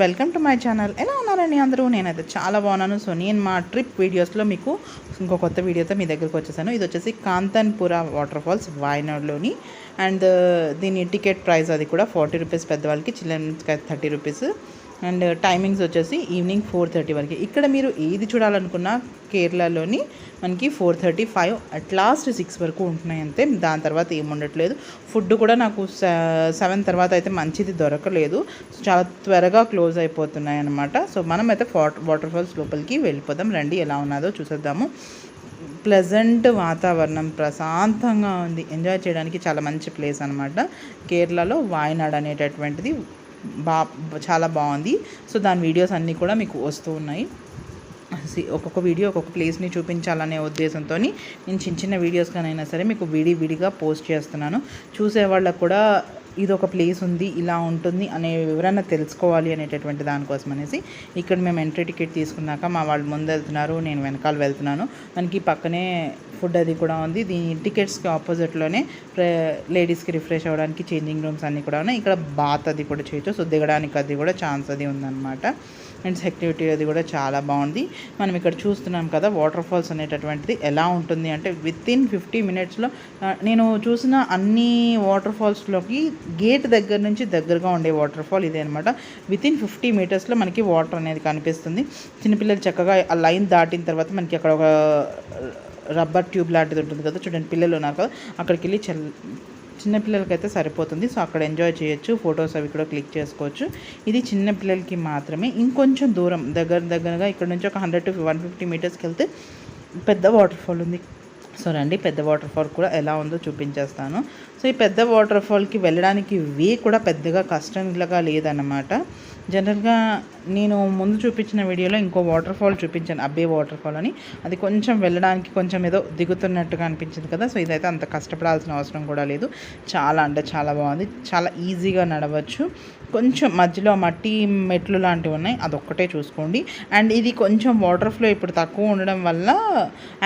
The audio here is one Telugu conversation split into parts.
వెల్కమ్ టు మై ఛానల్ ఎలా ఉన్నారండి అందరూ? నేనైతే చాలా బాగున్నాను. సో నేను మా ట్రిప్ వీడియోస్లో మీకు ఇంకో కొత్త వీడియోతో మీ దగ్గరకు వచ్చేసాను. ఇది వచ్చేసి కాంతన్పుర వాటర్ ఫాల్స్ వాయనాడ్లోని అండ్ దీని టికెట్ ప్రైస్ అది కూడా ఫార్టీ రూపీస్ పెద్దవాళ్ళకి చిల్డ్రన్స్కి థర్టీ రూపీస్ అండ్ టైమింగ్స్ వచ్చేసి ఈవినింగ్ ఫోర్ థర్టీ వరకు. ఇక్కడ మీరు ఏది చూడాలనుకున్నా కేరళలోని మనకి four thirty five at last six వరకు ఉంటున్నాయి అంతే. దాని తర్వాత ఏముండట్లేదు ఫుడ్ కూడా నాకు సెవెన్ తర్వాత అయితే మంచిది దొరకలేదు. చాలా త్వరగా క్లోజ్ అయిపోతున్నాయి అనమాట సో మనం అయితే ఫాట్ వాటర్ ఫాల్స్ లోపలికి వెళ్ళిపోదాం. రండి ఎలా ఉన్నదో చూసేద్దాము. ప్లెజెంట్ వాతావరణం ప్రశాంతంగా ఉంది. ఎంజాయ్ చేయడానికి చాలా మంచి ప్లేస్ అనమాట కేరళలో వాయనాడ్ అనేటటువంటిది బా చాలా బాగుంది. సో దాని వీడియోస్ అన్నీ కూడా మీకు వస్తూ ఉన్నాయి. ఒక్కొక్క వీడియో ఒక్కొక్క ప్లేస్ని చూపించాలనే ఉద్దేశంతో నేను చిన్న చిన్న వీడియోస్గానైనా సరే మీకు విడివిడిగా పోస్ట్ చేస్తున్నాను. చూసే వాళ్ళకు కూడా ఇది ఒక ప్లేస్ ఉంది ఇలా ఉంటుంది అనే వివరణ తెలుసుకోవాలి అనేటటువంటి దానికోసం అనేసి ఇక్కడ మేము ఎంట్రీ టికెట్ తీసుకున్నాక మా వాళ్ళు ముందు వెళ్తున్నారు నేను వెనకాల వెళ్తున్నాను. మనకి పక్కనే ఫుడ్ అది కూడా ఉంది. దీని టికెట్స్కి ఆపోజిట్లోనే లేడీస్కి రిఫ్రెష్ అవ్వడానికి చేంజింగ్ రూమ్స్ అన్నీ కూడా ఉన్నాయి. ఇక్కడ బాత్ అది కూడా చేయొచ్చు సో దిగడానికి అది కూడా ఛాన్స్ అది ఉందన్నమాట. అండ్ సెక్యూరిటీ అది కూడా చాలా బాగుంది. మనం ఇక్కడ చూస్తున్నాం కదా వాటర్ ఫాల్స్ అనేటటువంటిది ఎలా ఉంటుంది అంటే విత్ ఇన్ ఫిఫ్టీ మినిట్స్లో నేను చూసిన అన్ని వాటర్ ఫాల్స్లోకి గేట్ దగ్గర నుంచి దగ్గరగా ఉండే వాటర్ ఫాల్ ఇదే అనమాట విత్ ఇన్ ఫిఫ్టీ మీటర్స్లో మనకి వాటర్ అనేది కనిపిస్తుంది. చిన్నపిల్లలు చక్కగా ఆ లైన్ దాటిన తర్వాత మనకి అక్కడ ఒక రబ్బర్ ట్యూబ్ లాంటిది ఉంటుంది కదా చూడండి పిల్లలు ఉన్నారు కదా అక్కడికి వెళ్ళి చల్ చిన్న పిల్లలకైతే సరిపోతుంది. సో అక్కడ ఎంజాయ్ చేయొచ్చు ఫొటోస్ అవి కూడా క్లిక్ చేసుకోవచ్చు. ఇది చిన్న పిల్లలకి మాత్రమే. ఇంకొంచెం దూరం దగ్గర దగ్గరగా ఇక్కడ నుంచి ఒక హండ్రెడ్ టు వన్ ఫిఫ్టీ మీటర్స్కి వెళ్తే పెద్ద వాటర్ ఫాల్ ఉంది. సో రండి పెద్ద వాటర్ ఫాల్ కూడా ఎలా ఉందో చూపించేస్తాను. సో ఈ పెద్ద వాటర్ ఫాల్కి వెళ్ళడానికి వే కూడా పెద్దగా కష్టంలాగా లేదన్నమాట. జనరల్గా నేను ముందు చూపించిన వీడియోలో ఇంకో వాటర్ ఫాల్ చూపించాను అబ్బే వాటర్ ఫాల్ అని. అది కొంచెం వెళ్ళడానికి కొంచెం ఏదో దిగుతున్నట్టుగా అనిపించింది కదా సో ఇదైతే అంత కష్టపడాల్సిన అవసరం కూడా లేదు. చాలా అంటే చాలా బాగుంది చాలా ఈజీగా నడవచ్చు. కొంచెం మధ్యలో మట్టి మెట్లు లాంటివి ఉన్నాయి అదొక్కటే చూసుకోండి. అండ్ ఇది కొంచెం వాటర్ ఫ్లో ఇప్పుడు తక్కువ ఉండడం వల్ల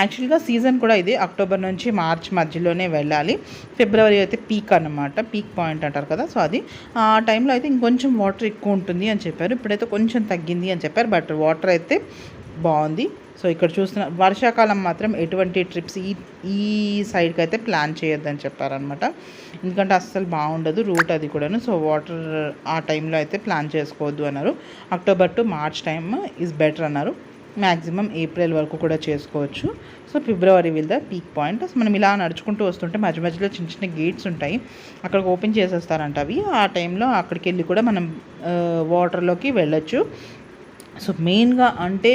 యాక్చువల్గా సీజన్ కూడా ఇది అక్టోబర్ నుంచి మార్చ్ మధ్యలోనే వెళ్ళాలి. ఫిబ్రవరి అయితే పీక్ అనమాట పీక్ పాయింట్ అంటారు కదా. సో అది ఆ టైంలో అయితే ఇంకొంచెం వాటర్ ఎక్కువ ఉంటుంది అని చెప్పారు. ఇప్పుడైతే కొంచెం తగ్గింది అని చెప్పారు. బట్ వాటర్ అయితే బాగుంది. సో ఇక్కడ చూస్తున్న వర్షాకాలం మాత్రం ఎటువంటి ట్రిప్స్ ఈ ఈ సైడ్కి అయితే ప్లాన్ చేయొద్దని చెప్పారనమాట ఎందుకంటే అస్సలు బాగుండదు. రూట్ అది కూడాను. సో వాటర్ ఆ టైంలో అయితే ప్లాన్ చేసుకోవద్దు అన్నారు. October to March time is better అన్నారు. మ్యాక్సిమం ఏప్రిల్ వరకు కూడా చేసుకోవచ్చు. So February will the peak point so మనం ఇలా నడుచుకుంటూ వస్తుంటే మధ్య మధ్యలో చిన్న చిన్న గేట్స్ ఉంటాయి. అక్కడికి ఓపెన్ చేసేస్తారంట అవి. ఆ టైంలో అక్కడికి వెళ్ళి కూడా మనం వాటర్లోకి వెళ్ళొచ్చు. సో మెయిన్గా అంటే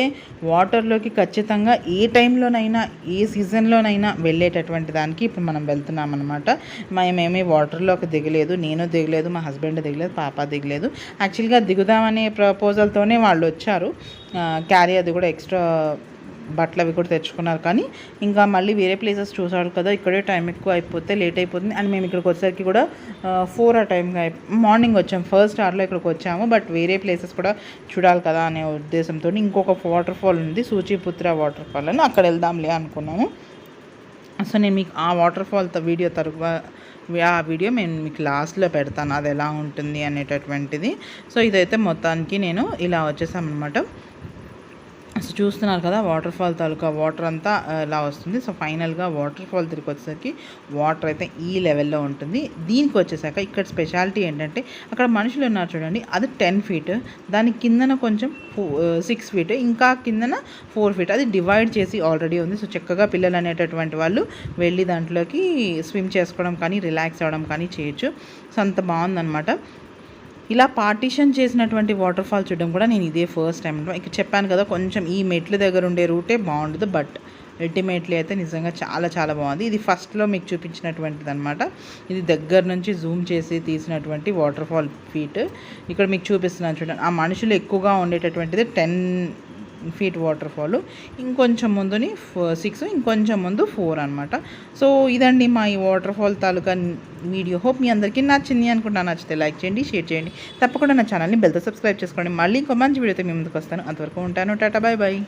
వాటర్లోకి ఖచ్చితంగా ఏ టైంలోనైనా ఏ సీజన్లోనైనా వెళ్ళేటటువంటి దానికి ఇప్పుడు మనం వెళ్తున్నాం అనమాట మేమేమి వాటర్లోకి దిగలేదు నేను దిగలేదు మా హస్బెండ్ దిగలేదు పాప దిగలేదు. యాక్చువల్గా దిగుదామనే ప్రపోజల్తోనే వాళ్ళు వచ్చారు క్యారీ అది కూడా ఎక్స్ట్రా బట్టలు అవి కూడా తెచ్చుకున్నారు. కానీ ఇంకా మళ్ళీ వేరే ప్లేసెస్ చూసాడు కదా ఇక్కడే టైం ఎక్కువ అయిపోతే లేట్ అయిపోతుంది. అండ్ మేము ఇక్కడికి వచ్చేసరికి కూడా ఫోర్ ఆ టైంగా మార్నింగ్ వచ్చాం. ఫస్ట్ అవర్లో ఇక్కడికి వచ్చాము. బట్ వేరే ప్లేసెస్ కూడా చూడాలి కదా అనే ఉద్దేశంతో ఇంకొక వాటర్ ఫాల్ ఉంది సూచిపుత్ర వాటర్ ఫాల్ అని. అక్కడ వెళ్దాంలే అనుకున్నాము. సో నేను మీకు ఆ వాటర్ ఫాల్ వీడియో తరువాత ఆ వీడియో నేను మీకు లాస్ట్లో పెడతాను. అది ఎలా ఉంటుంది అనేటటువంటిది. సో ఇదైతే మొత్తానికి నేను ఇలా వచ్చేసామన్నమాట. అనమాట చూస్తున్నారు కదా వాటర్ ఫాల్ తాలూకా వాటర్ అంతా ఇలా వస్తుంది. సో ఫైనల్గా వాటర్ ఫాల్ తిరిగి వచ్చేసరికి వాటర్ అయితే ఈ లెవెల్లో ఉంటుంది. దీనికి వచ్చేసాక ఇక్కడ స్పెషాలిటీ ఏంటంటే అక్కడ మనుషులు ఉన్నారు చూడండి. అది టెన్ ఫీట్ దాని కిందన కొంచెం సిక్స్ ఫీట్ ఇంకా కిందన ఫోర్ ఫీట్ అది డివైడ్ చేసి ఆల్రెడీ ఉంది. సో చక్కగా పిల్లలు అనేటటువంటి వాళ్ళు వెళ్ళి దాంట్లోకి స్విమ్ చేసుకోవడం కానీ రిలాక్స్ అవ్వడం కానీ చేయొచ్చు. సో అంత బాగుందనమాట ఇలా పార్టీషన్ చేసినటువంటి వాటర్ ఫాల్ చూడడం కూడా నేను ఇదే ఫస్ట్ టైం ఇక చెప్పాను కదా కొంచెం ఈ మెట్ల దగ్గర ఉండే రూటే బాగుండదు బట్ అల్టిమేట్లీ అయితే నిజంగా చాలా చాలా బాగుంది. ఇది ఫస్ట్లో మీకు చూపించినటువంటిది అనమాట ఇది దగ్గర నుంచి జూమ్ చేసి తీసినటువంటి వాటర్ ఫాల్ ఫీట్ ఇక్కడ మీకు చూపిస్తున్నాను చూడండి. ఆ మనుషులు ఎక్కువగా ఉండేటటువంటిది టెన్ ఫీట్ వాటర్ ఫాల్ ఇంకొంచెం ముందుని సిక్స్ ఇంకొంచెం ముందు ఫోర్ అనమాట సో ఇదండి మా ఈ వాటర్ ఫాల్ తాలూకా వీడియో. హోప్ మీ అందరికీ నచ్చింది అనుకుంటా. నచ్చితే లైక్ చేయండి షేర్ చేయండి. తప్పకుండా నా ఛానల్ని బెల్తో సబ్స్క్రైబ్ చేసుకోండి. మళ్ళీ ఇంకో మంచి వీడియోతో మీ ముందుకు వస్తాను. అంతవరకు ఉంటాను. Tata bye bye.